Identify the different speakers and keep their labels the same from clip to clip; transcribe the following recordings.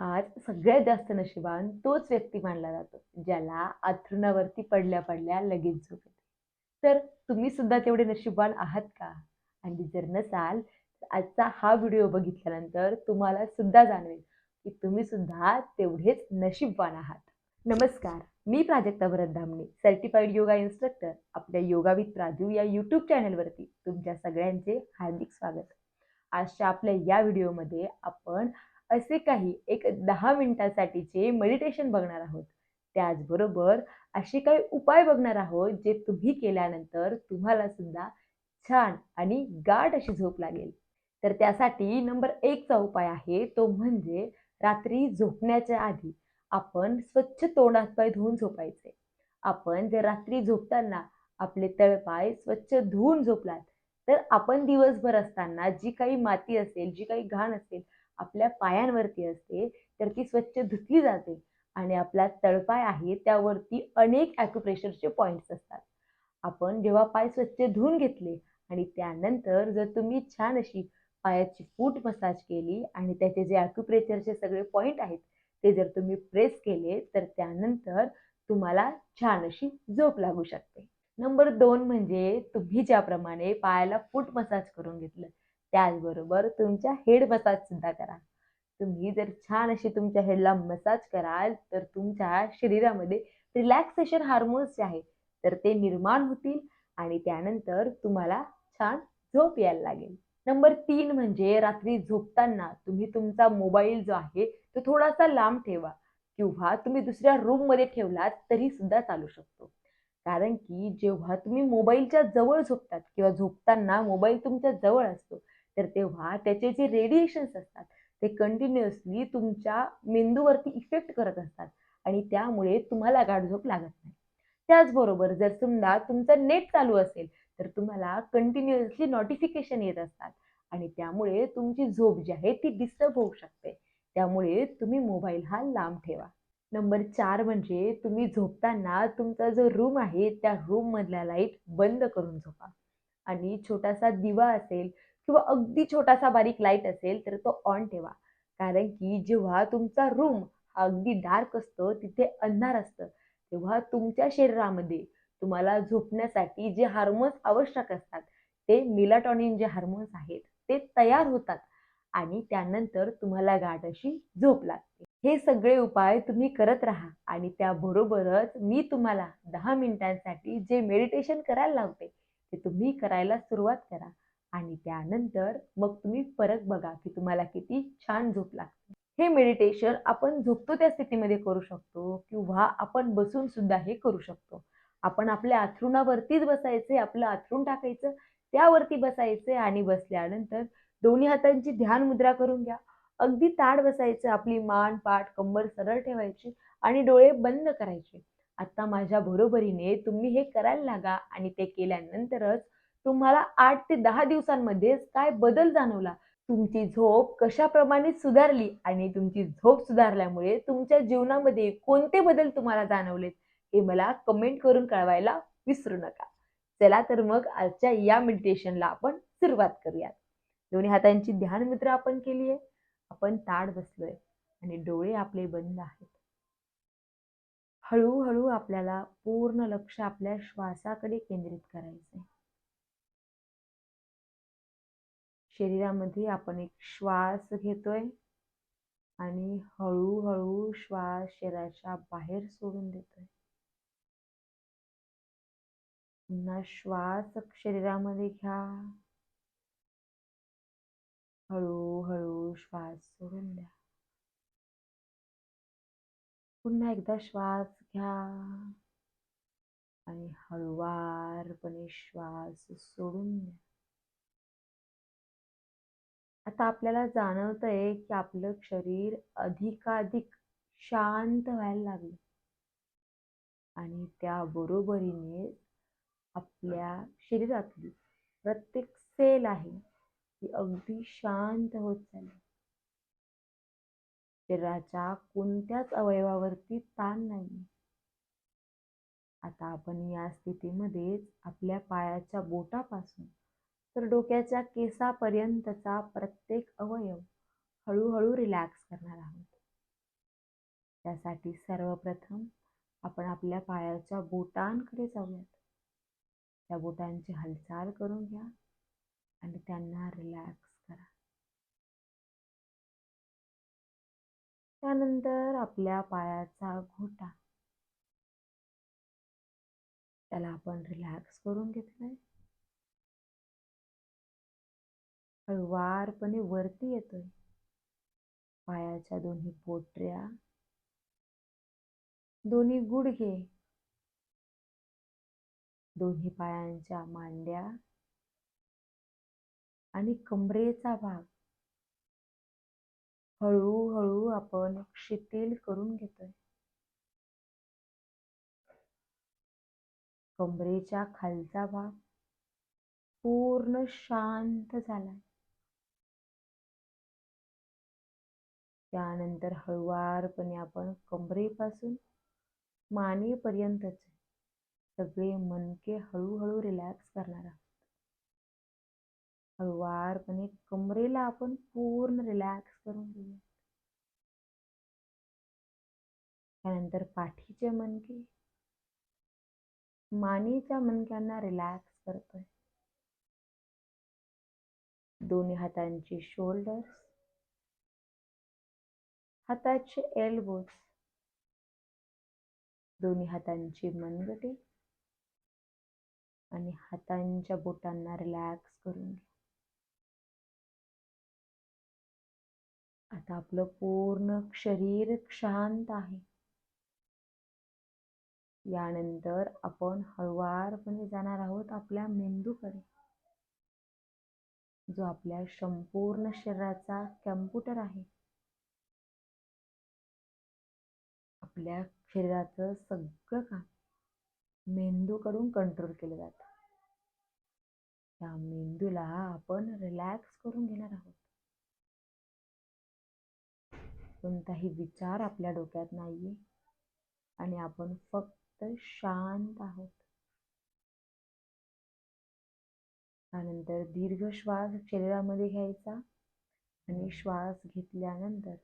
Speaker 1: आज सगळ्यात जास्त नशिबान तोच व्यक्ती मानला जातो ज्याला अथरुणावरती पडल्या पडल्या लगेच झोप येते. तर तुम्ही सुद्धा तेवढे नशिबान आहात का? आणि जर नसाल तर आजचा हा व्हिडिओ बघितल्यानंतर तुम्हाला सुद्धा जाणवेल की तुम्ही सुद्धा तेवढेच नशीबवान आहात. नमस्कार मी Prajakta Bharat Dhamane certified yoga instructor आपल्या योगा विथ प्राजू या यूट्यूब चॅनलवरती तुमच्या सगळ्यांचे हार्दिक स्वागत. आजच्या आपल्या या व्हिडिओमध्ये आपण असे काही एक दहा मिनिटासाठीचे मेडिटेशन बघणार आहोत. त्याचबरोबर असे काही उपाय बघणार आहोत जे तुम्ही केल्यानंतर तुम्हाला सुद्धा छान आणि गाठ अशी झोप लागेल. तर त्यासाठी नंबर एकचा उपाय आहे तो म्हणजे रात्री झोपण्याच्या आधी आपण स्वच्छ तोंडात पाय धुवून झोपायचे. आपण जर रात्री झोपताना आपले तळपाय स्वच्छ धुवून झोपलात तर आपण दिवसभर असताना जी काही माती असेल जी काही घाण असेल आपल्या पायांवरती असते तर ती स्वच्छ धुतली जाते आणि आपला तळपाय आहे त्यावरती अनेक ॲक्युप्रेशरचे पॉईंट्स असतात. आपण जेव्हा पाय स्वच्छ धुवून घेतले आणि त्यानंतर जर तुम्ही छान अशी पायाची फूट मसाज केली आणि त्याचे जे ॲक्युप्रेशरचे सगळे पॉईंट आहेत ते जर तुम्ही प्रेस केले तर त्यानंतर तुम्हाला छान अशी झोप लागू शकते. नंबर दोन म्हणजे तुम्ही ज्याप्रमाणे पायाला फूट मसाज करून घेतलं त्याचबरोबर तुमच्या हेड मसाज सुद्धा करा. तुम्ही जर छान अशी तुमच्या हेडला मसाज कराल तर तुमच्या शरीरामध्ये रिलॅक्सेशन हार्मोन्स जे आहे तर ते निर्माण होतील आणि त्यानंतर तुम्हाला छान झोप यायला लागेल. नंबर तीन म्हणजे रात्री झोपताना तुम्ही तुमचा मोबाईल जो आहे तो थोडासा लांब ठेवा किंवा तुम्ही दुसऱ्या रूममध्ये ठेवलात तरी सुद्धा चालू शकतो. कारण की जेव्हा तुम्ही मोबाईलच्या जवळ झोपतात किंवा झोपताना मोबाईल तुमच्या जवळ असतो तर तेव्हा त्याचे जे रेडिएशन्स असतात ते कंटिन्युअसली तुमच्या मेंदूवरती इफेक्ट करत असतात आणि त्यामुळे तुम्हाला गाढझोप लागत नाही. त्याचबरोबर जर समजा तुमचं नेट चालू असेल तर तुम्हाला कंटिन्युअसली नोटिफिकेशन येत असतात आणि त्यामुळे तुमची झोप जी आहे ती डिस्टर्ब होऊ शकते. त्यामुळे तुम्ही मोबाईल हा लांब ठेवा. नंबर चार म्हणजे तुम्ही झोपताना तुमचा जो रूम आहे त्या रूममधला लाइट बंद करून झोपा. आणि छोटासा दिवा असेल किंवा अगदी छोटासा बारीक लाइट असेल तर तो ऑन ठेवा. कारण की जेव्हा तुमचा रूम हा अगदी डार्क असतो तिथे अंधार असतं. तेव्हा तुमच्या शरीरामध्ये तुम्हाला झोपण्यासाठी जे हार्मोन्स आवश्यक असतात ते मिलाटॉनिन जे हार्मोन्स आहेत ते तयार होतात आणि त्यानंतर तुम्हाला गाठ अशी झोप लागते. हे सगळे उपाय तुम्ही करत राहा आणि त्याबरोबरच मी तुम्हाला दहा मिनिटांसाठी जे मेडिटेशन करायला लावते ते तुम्ही करायला सुरुवात करा. आणि त्यानंतर मग तुम्ही फरक बघा की तुम्हाला किती छान झोप लागते. हे मेडिटेशन आपण झोपतो त्या स्थितीमध्ये करू शकतो किंवा आपण बसून सुद्धा हे करू शकतो. आपण आपल्या अथरुणावरतीच बसायचे आपलं अथरून टाकायचं त्यावरती बसायचे आणि बसल्यानंतर दोन्ही हातांची ध्यान मुद्रा करून घ्या. अगदी ताड बसायचं आपली मान पाठ कंबर सरळ ठेवायची आणि डोळे बंद करायचे. आता माझ्या बरोबरीने तुम्ही हे करायला लागा आणि ते केल्यानंतरच तुम्हाला आठ ते दहा दिवसांमध्येच काय बदल जाणवला? तुमची झोप कशाप्रमाणे सुधारली आणि तुमची झोप सुधारल्यामुळे तुमच्या जीवनामध्ये कोणते बदल तुम्हाला जाणवलेत? हे मला कमेंट करून कळवायला विसरू नका. चला तर मग आजच्या या मेडिटेशनला आपण सुरुवात करूयात. दोन्ही हातांची ध्यान मित्र आपण केली आहे. आपण ताड बसलोय आणि डोळे आपले बंद आहेत. हळूहळू आपल्याला पूर्ण लक्ष आपल्या श्वासाकडे केंद्रित करायचंय. शरीरामध्ये आपण एक श्वास घेतोय आणि हळूहळू श्वास शरीराच्या बाहेर सोडून देतोय. पुन्हा श्वास शरीरामध्ये घ्या. हळूहळू श्वास सोडून द्या. पुन्हा एकदा श्वास घ्या आणि हळुवारपणे श्वास सोडून द्या. आता आपल्याला जाणवतंय की आपलं शरीर अधिकाधिक शांत व्हायला लागलं. आणि त्या बरोबरीने आपल्या शरीरातली प्रत्येक सेल आहे ती अगदी शांत होत चालली. शरीराच्या कोणत्याच अवयवावरती ताण नाही आता आपण या स्थितीमध्येच आपल्या पायाच्या बोटापासून तर डोक्याच्या केसापर्यंतचा प्रत्येक अवयव हळूहळू रिलॅक्स करणार आहोत. त्यासाठी सर्वप्रथम आपण आपल्या पायाच्या बोटांकडे जाऊयात. त्या बोटांची हालचाल करून घ्या आणि त्यांना रिलॅक्स करा. त्यानंतर आपल्या पायाचा घोटा. त्याला आपण रिलॅक्स करून घेतलाय. हळुवारपणे वरती येतोय. पायाच्या दोन्ही पोटऱ्या. दोन्ही गुडघे. दोन्ही पायांच्या मांड्या. आणि कमरेचा भाग. हळूहळू आपण शिथिल करून घेतोय. कमरेच्या खालचा भाग पूर्ण शांत झालाय. त्यानंतर हळुवारपणे आपण कमरेपासून मानेपर्यंतचे सगळे मनके हळूहळू रिलॅक्स करणार आहोत. हळुवारपणे कमरेला आपण पूर्ण रिलॅक्स करून घेऊया. त्यानंतर पाठीचे मनके मानेच्या मनक्यांना रिलॅक्स करतोय. दोन्ही हातांची शोल्डर्स हाताचे एल्बोज दोन्ही हातांची मनगटे. आणि हातांच्या बोटांना रिलॅक्स करून घ्या आता आपलं पूर्ण शरीर शांत आहे. यानंतर आपण हळुवारपणे जाणार आहोत आपल्या मेंदूकडे. जो आपल्या संपूर्ण शरीराचा कॅम्प्युटर आहे. आपल्या शरीराचं सगळं काम मेंदूकडून कंट्रोल केलं जातं. त्या मेंदूला आपण रिलॅक्स करून घेणार आहोत. कोणताही विचार आपल्या डोक्यात नाहीये आणि आपण फक्त शांत आहोत. त्यानंतर दीर्घ श्वास शरीरामध्ये घ्यायचा आणि श्वास घेतल्यानंतर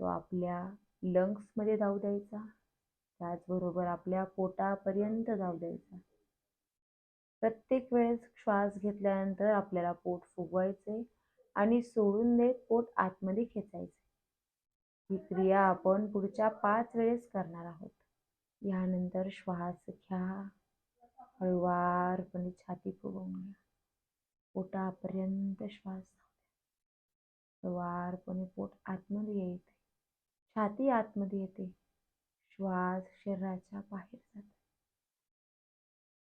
Speaker 1: तो आपल्या लंग्समध्ये जाऊ द्यायचा. त्याचबरोबर आपल्या पोटापर्यंत जाऊ द्यायचा. प्रत्येक वेळेस श्वास घेतल्यानंतर आपल्याला पोट फुगवायचे आणि सोडून देत पोट आतमध्ये खेचायचे. ही क्रिया आपण पुढच्या पाच वेळेस करणार आहोत. यानंतर श्वास घ्या. हळुवारपणे छाती फुगवून घ्या. पोटापर्यंत श्वास हळुवारपणे पोट आतमध्ये येईल छाती आतमध्ये येते. श्वास शरीराच्या बाहेर जातो.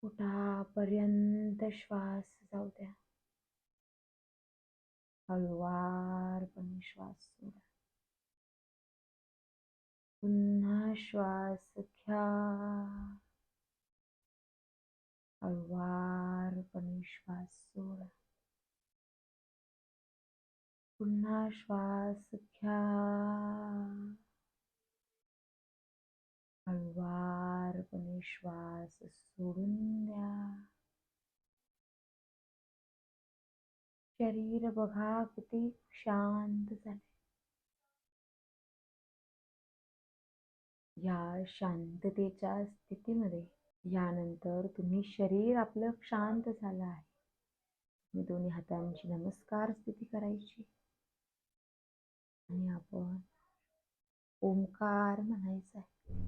Speaker 1: पोटापर्यंत श्वास जाऊ द्या. हळुवारपणे श्वास सोडा. पुन्हा श्वास घ्या. हळुवारपणे श्वास सोडा. पुन्हा श्वास घ्या हळुवारपणे श्वास सोडून द्या. शरीर बघा किती शांत झाले या शांततेच्या स्थितीमध्ये यानंतर तुम्ही शरीर आपलं शांत झालं आहे. तुम्ही दोन्ही हातांची नमस्कार स्थिती करायची. आणि आपण ओंकार म्हणायचा आहे.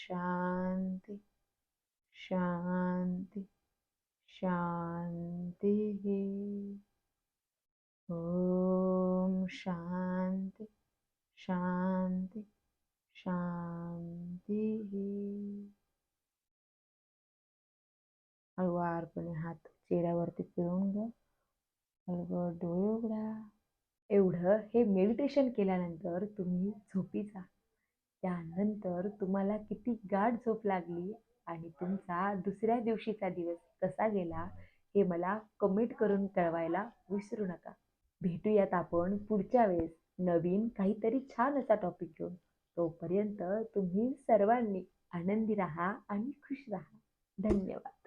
Speaker 1: शांती शांती शांती ओम शांती शांती शांती हळुवारपणे हात चेहऱ्यावरती फिरवून घ्या. हळूहळू डोळे उघडा. एवढं हे मेडिटेशन केल्यानंतर तुम्ही झोपी जा त्यानंतर तुम्हाला किती गाढ झोप लागली आणि तुमचा दुसऱ्या दिवशीचा दिवस कसा गेला हे मला कमेंट करून कळवायला विसरू नका. भेटूयात आपण पुढच्या वेळेस नवीन काहीतरी छान असा टॉपिक घेऊन. तोपर्यंत तुम्ही सर्वांनी आनंदी राहा आणि खुश राहा. धन्यवाद.